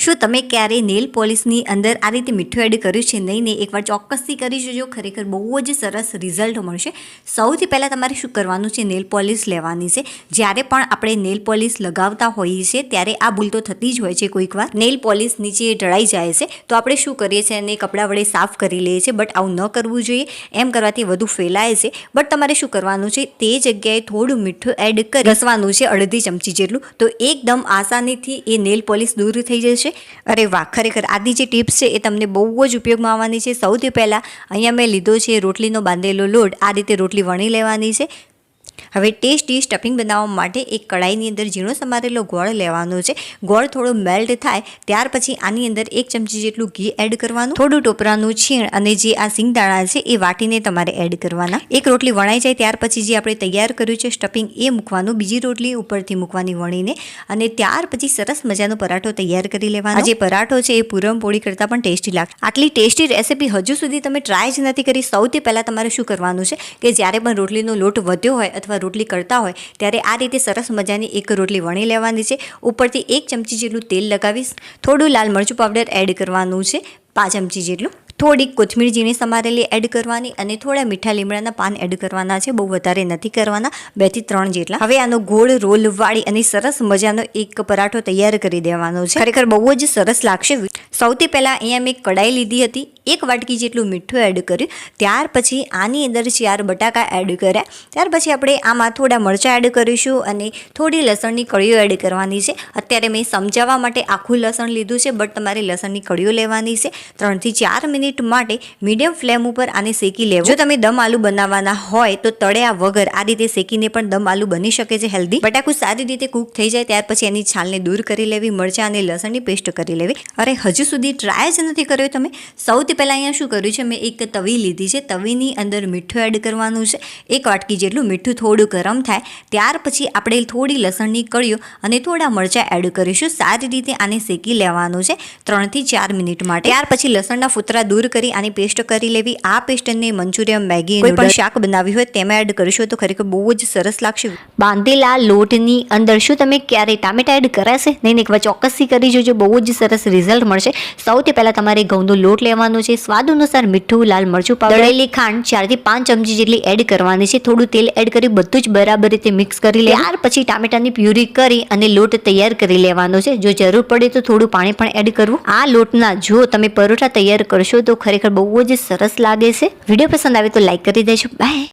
શું તમે ક્યારેય નેલ પોલિશની અંદર આ રીતે મીઠું એડ કર્યું છે? નહીં નહીં. એકવાર ચોક્કસથી કરી જોજો. ખરેખર બહુ જ સરસ રિઝલ્ટ મળશે. સૌથી પહેલાં તમારે શું કરવાનું છે? નેલ પોલિશ લેવાની છે. જ્યારે પણ આપણે નેલ પોલિશ લગાવતા હોઈએ છીએ, ત્યારે આ ભૂલ તો થતી જ હોય છે કોઈક વાર. નેલ પોલિશ નીચે ઢળાઈ જાય છે. તો આપણે શું કરીએ છીએ? અને કપડાં વડે સાફ કરી લઈએ છીએ. બટ આવું ન કરવું જોઈએ. એમ કરવાથી વધુ ફેલાય છે. બટ તમારે શું કરવાનું છે? તે જગ્યાએ થોડું મીઠું એડ કરી ઘસવાનું છે અડધી ચમચી જેટલું. તો એકદમ આસાનીથી એ નેલ પોલિશ દૂર થઈ જશે. અરે વાહ, ખરેખર આજની જે ટિપ્સ છે એ તમને બહુ જ ઉપયોગમાં આવવાની છે. સૌથી પહેલાં અહીંયા મેં લીધો છે રોટલીનો બાંધેલો લોટ. આ રીતે રોટલી વણી લેવાની છે. હવે ટેસ્ટી સ્ટફિંગ બનાવવા માટે એક કડાઈની અંદર ઝીણો સમારેલો ગોળ લેવાનો છે. ગોળ થોડો મેલ્ટ થાય, ત્યાર પછી આની અંદર એક ચમચી જેટલું ઘી એડ કરવાનું. થોડું ટોપરાનું છીણ અને જે આ સિંગદાણા છે એ વાટીને તમારે એડ કરવાના. એક રોટલી વણાઈ જાય, ત્યાર પછી જે આપણે તૈયાર કર્યું છે સ્ટફિંગ એ મૂકવાનું. બીજી રોટલી ઉપરથી મૂકવાની વણીને અને ત્યાર પછી સરસ મજાનો પરાઠો તૈયાર કરી લેવાનો. જે પરાઠો છે એ પૂરમપોળી કરતાં પણ ટેસ્ટી લાગશે આટલી ટેસ્ટી રેસીપી હજુ સુધી તમે ટ્રાય જ નથી કરી. સૌથી પહેલાં તમારે શું કરવાનું છે કે જ્યારે પણ રોટલીનો લોટ વધ્યો હોય અથવા રોટલી કરતા હોય, ત્યારે આ રીતે સરસ મજાની એક રોટલી વણી લેવાની છે. ઉપરથી એક ચમચી જેટલું તેલ લગાવીશ. થોડું લાલ મરચું પાવડર એડ કરવાનું છે, પાંચ ચમચી જેટલું થોડીક કોથમીર ઝીણી સમારેલી એડ કરવાની અને થોડા મીઠા લીમડાના પાન એડ કરવાના છે. બહુ વધારે નથી કરવાના. બેથી ત્રણ જેટલા. હવે આનો ગોળ, રોલ, વાળી અને સરસ મજાનો એક પરાઠો તૈયાર કરી દેવાનો છે. ખરેખર બહુ જ સરસ લાગશે. સૌથી પહેલાં અહીંયા મેં કડાઈ લીધી હતી. એક વાટકી જેટલું મીઠું એડ કર્યું. ત્યાર પછી આની અંદર ચાર બટાકા એડ કર્યા. ત્યાર પછી આપણે આમાં થોડા મરચાં એડ કરીશું અને થોડી લસણની કળીઓ એડ કરવાની છે. અત્યારે મેં સમજાવવા માટે આખું લસણ લીધું છે બટ તમારે લસણની કળીઓ લેવાની છે. ત્રણથી ચાર મિનિટ માટે મીડિયમ ફ્લેમ ઉપર આને શેકી લેવું. જો તમે દમ આલુ બનાવવાના હોય તો તળ્યા વગર આ રીતે શેકીને પણ દમ આલુ બની શકે છે હેલ્ધી. બટાકું સારી રીતે કૂક થઈ જાય ત્યાર પછી એની છાલને દૂર કરી લેવી, મરચાં અને લસણની પેસ્ટ કરી લેવી. અરે હજુ સુધી ટ્રાય જ નથી કર્યો તમે. સૌથી પહેલાં અહીંયા શું કર્યું છે? મેં એક તવી લીધી છે. તવીની અંદર મીઠું એડ કરવાનું છે. એક વાટકી જેટલું મીઠું થોડું ગરમ થાય. ત્યાર પછી આપણે થોડી લસણની કળીઓ અને થોડા મરચાં એડ કરીશું. સારી રીતે આને શેકી લેવાનું છે ત્રણથી ચાર મિનિટ માટે. ત્યાર પછી લસણના ફૂતરા દૂર કરી આની પેસ્ટ કરી લેવી. આ પેસ્ટને મંચુરિયન મેગી કોઈ પણ શાક બનાવ્યું હોય તેમાં એડ કરીશું તો ખરેખર બહુ જ સરસ લાગશે. બાંધેલા લોટની અંદર શું તમે ક્યારે ટામેટા એડ કરાશે? નહીં નહીં એકવાર ચોક્કસથી કરી જોજો. બહુ જ સરસ રિઝલ્ટ મળશે. સૌથી પહેલાં તમારે ઘઉંનો લોટ લેવાનો છે. સ્વાદ અનુસાર મીઠું લાલ મરચું પાવડર દળેલી ખાંડ ચારથી પાંચ ચમચી જેટલી એડ કરવાની છે. થોડું તેલ એડ કરી બધું જ બરાબર રીતે મિક્સ કરી લે ત્યાર પછી ટામેટાની પ્યુરી કરી અને લોટ તૈયાર કરી લેવાનો છે. જો જરૂર પડે તો થોડું પાણી પણ એડ કરવું. આ લોટના જો તમે પરોઠા તૈયાર કરશો તો ખરેખર બહુ જ સરસ લાગે છે. વીડિયો પસંદ આવે તો લાઈક કરી દેજો. બાય